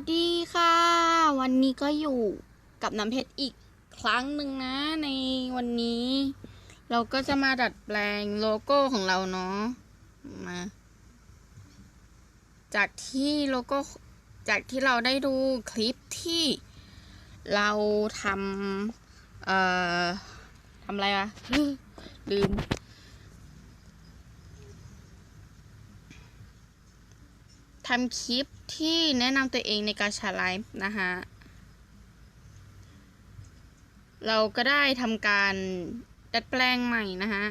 วัสดีค่ะ วันนี้ก็อยู่กับน้ำเพชรอีกครั้งหนึ่งนะ ในวันนี้ เราก็จะมาดัดแปลงโลโก้ของเราเนาะมา จากที่โลโก้จากที่เราได้ดูคลิปที่เราทำเอ่อทำอะไรวะลืมทำคลิป ที่แนะนำตัวเองในการชาไลฟ์นะคะเราก็ได้ทำการดัดแปลงใหม่นะคะ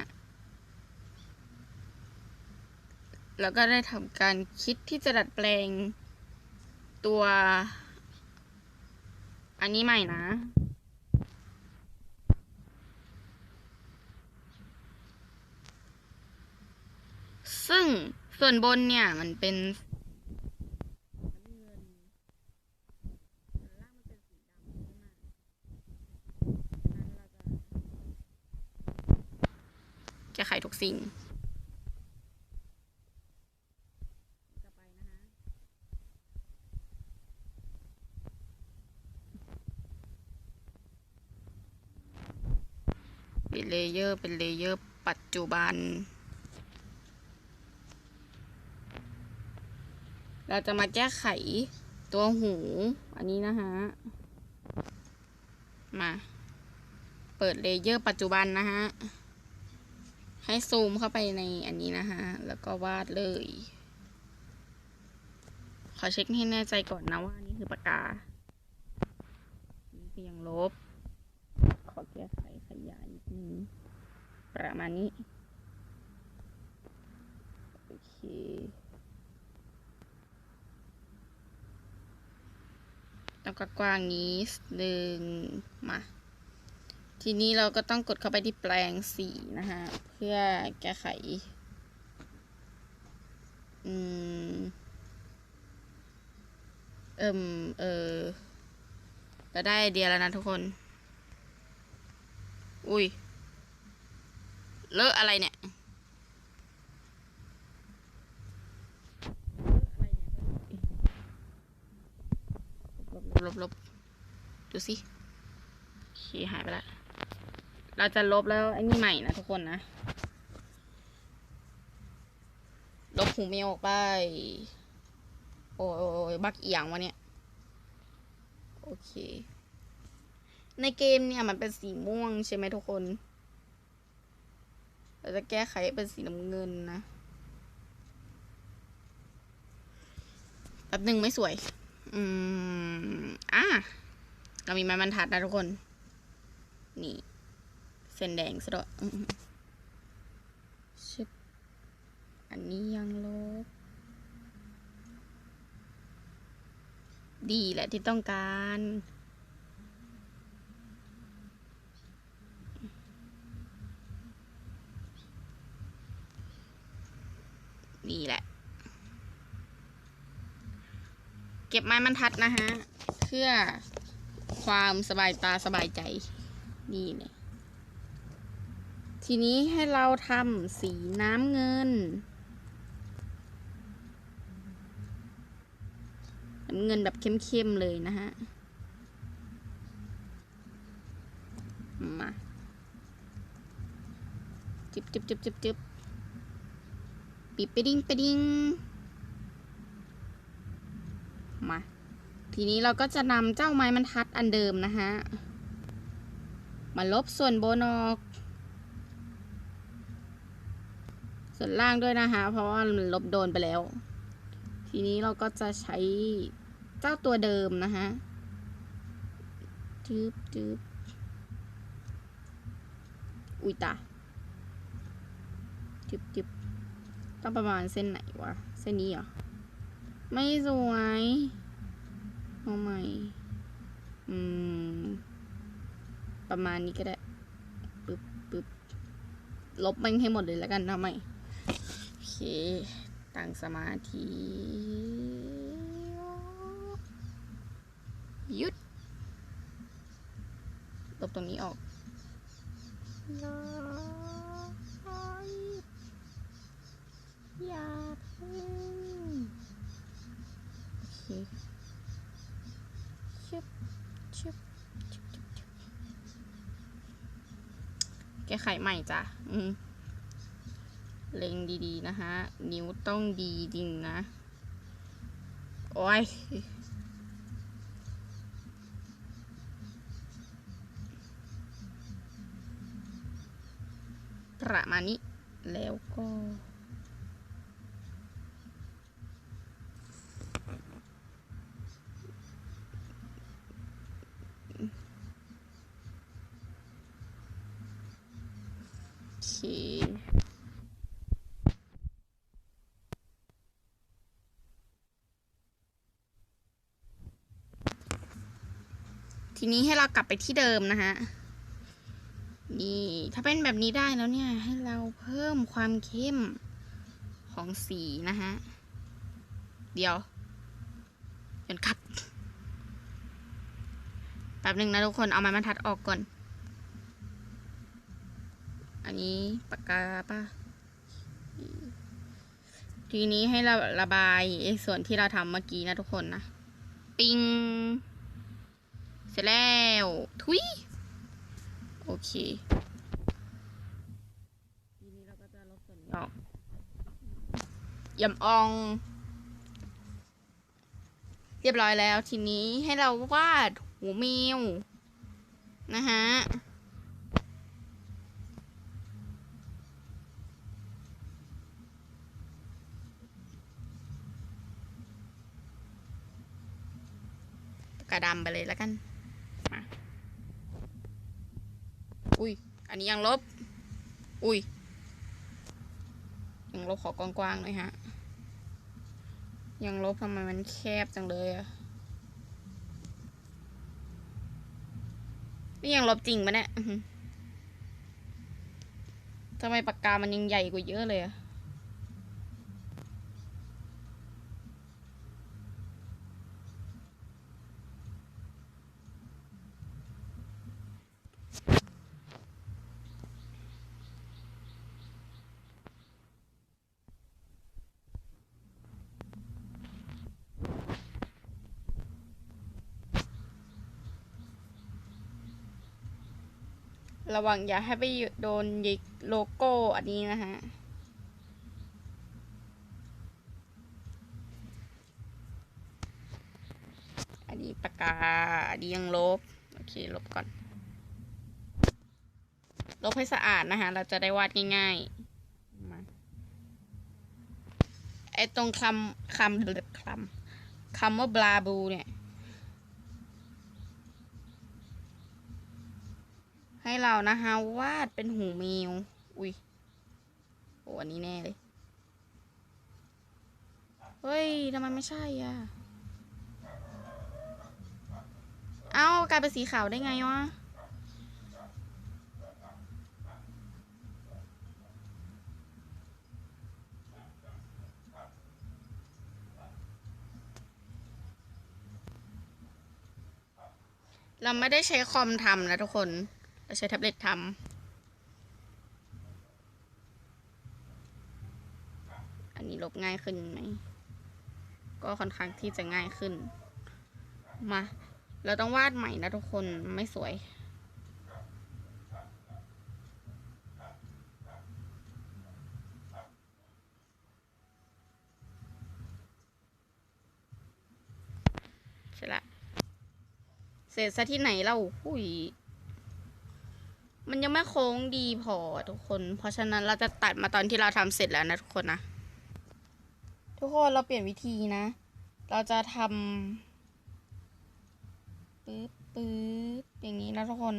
แล้วก็ได้ทำการคิดที่จะดัดแปลงตัว อันนี้ใหม่นะ ซึ่งส่วนบนเนี่ยมันเป็น แก้ไขทุก สิ่งเป็นเลเยอร์ เป็นเลเยอร์ ปัจจุบัน เราจะมาแก้ไขตัวหู อันนี้นะฮะ มา เปิดเลเยอร์ปัจจุบันนะฮะ ให้ซูมเข้าไปในอันนี้นะฮะแล้วก็วาดเลย ขอเช็คให้แน่ใจก่อนนะว่านนี้คือปากกา นี่คือยังลบ ขอแก้ไขขยายนิดนึงประมาณนี้ โอเคแล้วก็กว้างนี้หนึ่งมา ทีนี้เราก็ต้องกดเข้าไปที่แปลงสีนะฮะเพื่อแก้ไข อืม เอิมเออเราได้ไอเดียแล้วนะทุกคน อุ้ย เลอะอะไรเนี่ยลบลบดูสิโอเคหายไปและ เราจะลบแล้วไอ้นี่ใหม่นะทุกคนนะ ลบหูเมลออกไป โอ้ยอยบักเอียงวะเนี่ย โอเค ในเกมเนี่ยมันเป็นสีม่วงใช่ไหมทุกคน เราจะแก้ไขเป็นสีน้ำเงินนะแป๊บหนึ่งไม่สวย อืม อะ เรามีไม้บรรทัดนะทุกคน นี่ เส้นแดงซะด้วยอืมชึบอันนี้ยังลบ ดีแหละที่ต้องการนี่แหละ เก็บไม้บรรทัดนะฮะ เพื่อความสบายตาสบายใจ นี่เนี่ย ทีนี้ให้เราทำสีน้ำเงิน น้ำเงินแบบเข้มๆเลยนะฮะ มาจิบจิบจิบจิบจิบปิดไปดิ้งไปดิ้งมา ทีนี้เราก็จะนำเจ้าไม้บรรทัดอันเดิมนะฮะ มาลบส่วนบนออก ส่วนล่างด้วยนะคะ เพราะว่ามันลบโดนไปแล้ว ทีนี้เราก็จะใช้เจ้าตัวเดิมนะฮะจึบจึบอุ้ยตาจึบจึบต้องประมาณเส้นไหนวะ เส้นนี้เหรอ ไม่สวยเอาใหม่อืม ประมาณนี้ก็ได้ปึ๊บปึ๊บลบมันให้หมดเลยแล้วกันทำไม ค ตั้งสมาธิยุดลบตรงนี้ออก อย่าพึ่งโอเคชึบชึบชึบชึบแก้ไขใหม่จ้ะ อืม เล็งดีๆ นะฮะ นิ้วต้องดีจริงนะ โอ้ยประมาณนี้ แล้วก็ โอเค ทีนี้ให้เรากลับไปที่เดิมนะฮะ นี่ถ้าเป็นแบบนี้ได้แล้วเนี่ย ให้เราเพิ่มความเข้มของสีนะฮะ เดี๋ยวเดี๋ยวครับแป๊บหนึ่งนะทุกคนเอาไม้บรรทัดออกก่อน อันนี้ปากกาป่ะ ทีนี้ให้เราระบายไอ้ส่วนที่เราทำเมื่อกี้นะทุกคนนะ ปิง ร็จแล้ว ทุย โอเคทีนี้เราก็จะลบส่วนนี้ออกยำออง เรียบร้อยแล้ว ทีนี้ให้เราวาดหูแมวนะฮะกระดำไปเลยแล้วกัน มาอุ้ย อันนี้ยังลบ อุ้ย ยังลบขอกว้างๆหน่อยฮะ ยังลบทำไมมันแคบจังเลยอะนี่ยังลบจริงปะเนี่ยทำไมปากกามันยังใหญ่กว่าเยอะเลยอะ ระวังอย่าให้ไปโดนยิกโลโก้อันนี้นะฮะ อันนี้ปากกาอันนี้ยังลบ โอเค ลบก่อน ลบให้สะอาดนะคะ เราจะได้วาดง่ายๆ มาไอตรงคำคำหรือคำคำว่าบลาบูเนี่ย ให้เรานะคะวาดเป็นหูแมว อุ้ยโอ้อันนี้แน่เลย เฮ้ยทำไมไม่ใช่อะ เอ้ากลายเป็นสีขาวได้ไงวะเราไม่ได้ใช้คอมทำนะทุกคน เราใช้แท็บเล็ตทำอันนี้ลบง่ายขึ้นไหม ก็ค่อนข้างที่จะง่ายขึ้น มา เราต้องวาดใหม่นะทุกคนไม่สวยเสร็จละ เสร็จซะที่ไหนเราหุย มันยังไม่โค้งดีพอทุกคน เพราะฉะนั้นเราจะตัดมาตอนที่เราทำเสร็จแล้วนะทุกคนนะ ทุกคนเราเปลี่ยนวิธีนะ เราจะทำปึ๊บปึ๊บอย่างนี้นะทุกคน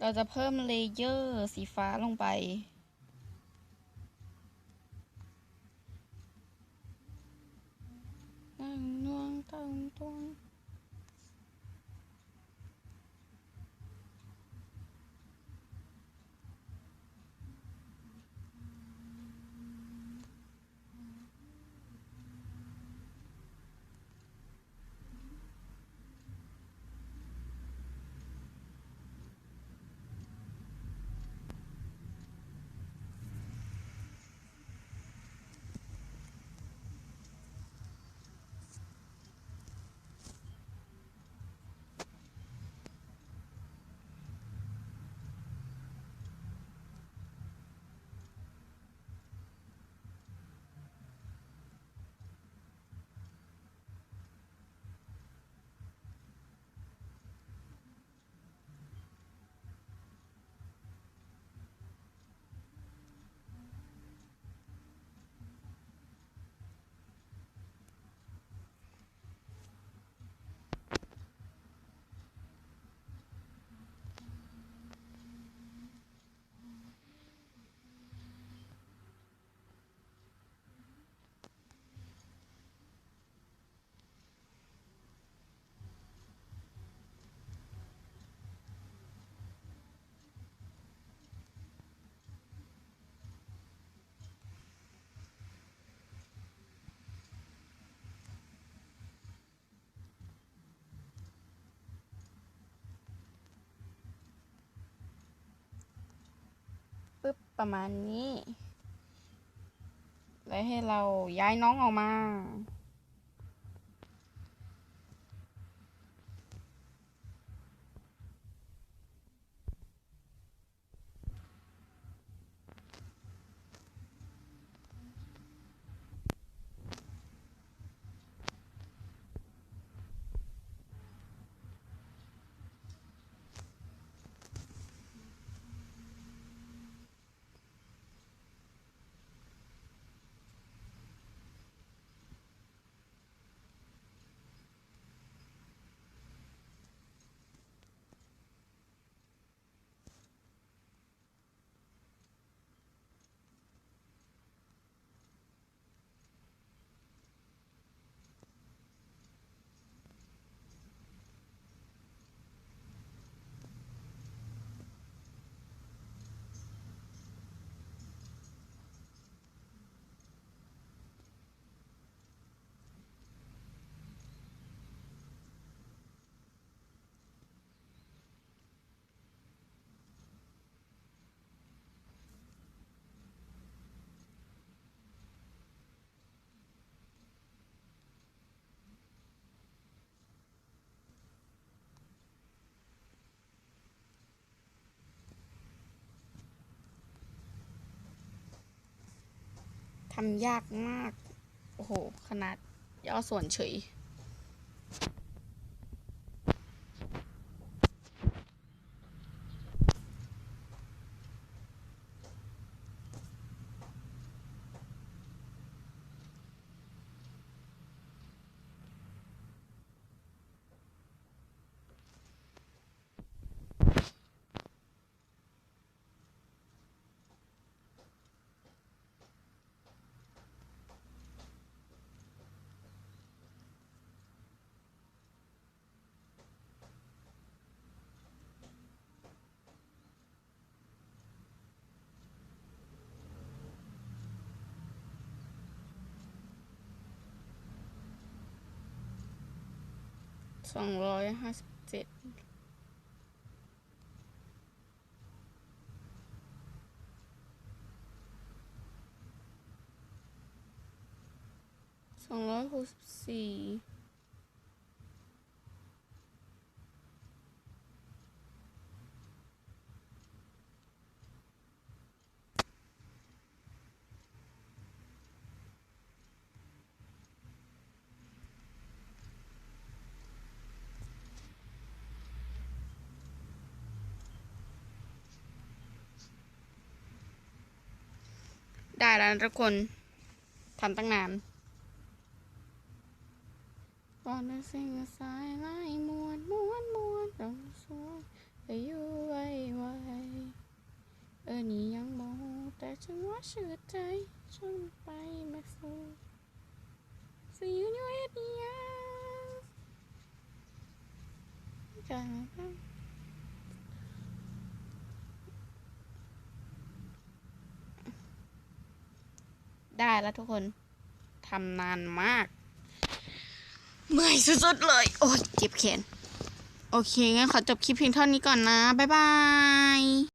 เราจะเพิ่มเลเยอร์สีฟ้าลงไปตั้งนวงตั้งตวง ประมาณนี้ แล้วให้เราย้ายน้องออกมาำยากมาก โอ้โห ขนาดย่อส่วนเฉย สองร้อยห้าสิบเจ็ดสองร้อยหกสิบสี่ ได้แล้วทุกคนทำตั้งนานตอนนั้นสิ่งสายไล่มวนมวนมวนต้องสวยอายุไว้ไว้เออนี่ยังมองแต่ฉันว่าเชื่อใจฉันไปไม่สู้สิอยู่อยู่เอ็ดยังกัน ได้แล้วทุกคนทำนานมาก เมื่อยสุดๆเลย โอ้ยเจ็บแขน โอเค งั้นขอจบคลิปเพียงเท่านี้ก่อนนะ บ๊ายบาย